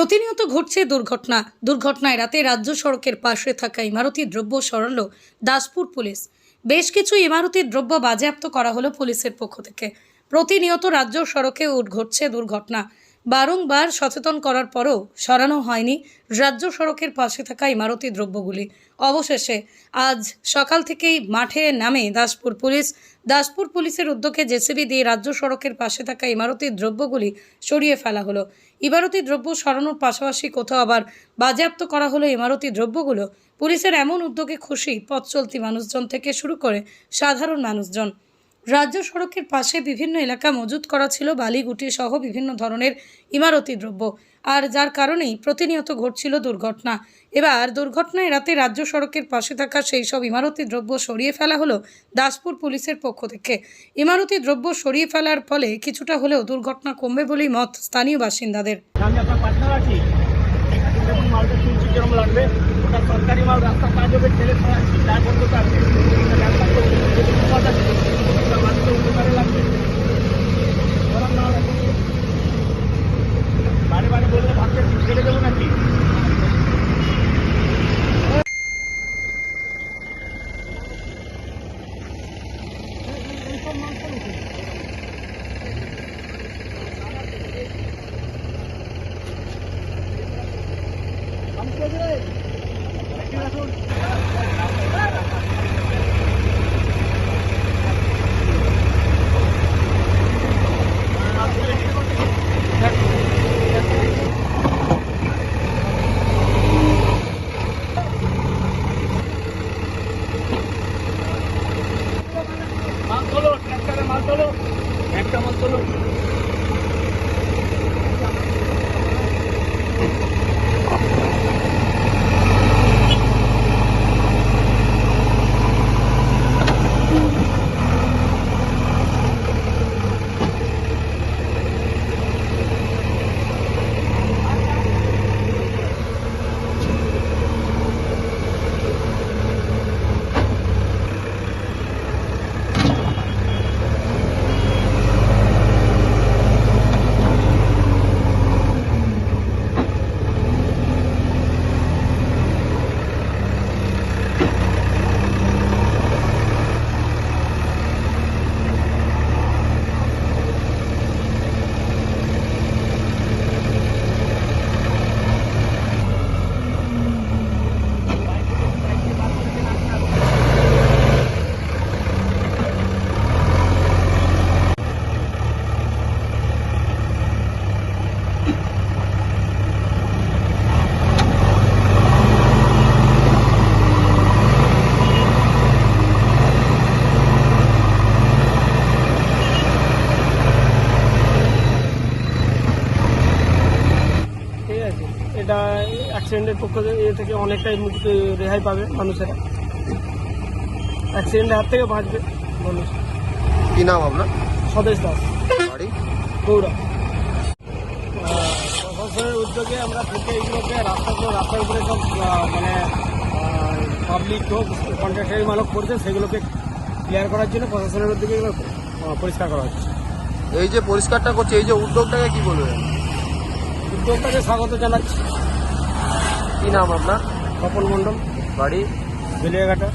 প্রতিনিয়ত ঘটছে দুর্ঘটনা। দুর্ঘটনায় রাতে রাজ্য সড়কের পাশে থাকা ইমারতি দ্রব্য সরাল দাসপুর পুলিশ। বেশ কিছু ইমারতি দ্রব্য বাজেয়াপ্ত করা হলো পুলিশের পক্ষ থেকে। প্রতিনিয়ত রাজ্য সড়কে ঘটছে দুর্ঘটনা। বারংবার সচেতন করার পরও সরানো হয়নি রাজ্য সড়কের পাশে থাকা ইমারতি দ্রব্যগুলি। অবশেষে আজ সকাল থেকেই মাঠে নামে দাসপুর পুলিশ। দাসপুর পুলিশের উদ্যোগে জেসিবি দিয়ে রাজ্য সড়কের পাশে থাকা ইমারতি দ্রব্যগুলি সরিয়ে ফেলা হলো। ইমারতি দ্রব্য সরানোর পাশাপাশি কোথাও আবার বাজেয়াপ্ত করা হলো ইমারতি দ্রব্যগুলো? পুলিশের এমন উদ্যোগে খুশি পথ চলতি মানুষজন থেকে শুরু করে সাধারণ মানুষজন। রাজ্য সড়কের পাশে বিভিন্ন এলাকা মজুত করা ছিল বালিগুটি সহ বিভিন্ন ধরনের ইমারতি দ্রব্য। আর যার কারণেই প্রতিনিয়ত ঘটছিল দুর্ঘটনা। এবার দুর্ঘটনায় রাতে রাজ্য সড়কের পাশে থাকা সেই সব ইমারতি দ্রব্য সরিয়ে ফেলা হলো দাসপুর পুলিশের পক্ষ থেকে। ইমারতি দ্রব্য সরিয়ে ফেলার ফলে কিছুটা হলেও দুর্ঘটনা কমবে বলেই মত স্থানীয় বাসিন্দাদের। মাল কাজ হবে, ছেলে মাল তোলো একটা মাল তোলো। এটা অ্যাক্সিডেন্টের পক্ষ থেকে এ থেকে অনেকটাই মুক্তি রেহাই পাবে মানুষেরা। অ্যাক্সিডেন্টের হাত থেকে বাঁচবে মানুষ। কি নাম আপনার? স্বদেশ দাস। বাড়ি? গৌড়া। প্রশাসনের উদ্যোগে আমরা থেকে এইগুলোকে রাস্তাগুলো রাস্তার উপরে সব মানে পাবলিক হোক কন্ট্রাক্টারি মালক করছে সেগুলোকে ক্লিয়ার করার জন্য প্রশাসনের উদ্যোগে এগুলো পরিষ্কার করা হচ্ছে। এই যে পরিষ্কারটা করছে এই যে উদ্যোগটাকে কি বলবেন? উদ্যোগটাকে স্বাগত জানাচ্ছি। কি নাম আপনার? স্বপন মণ্ডল বাড়ি বেলিয়াঘাটা।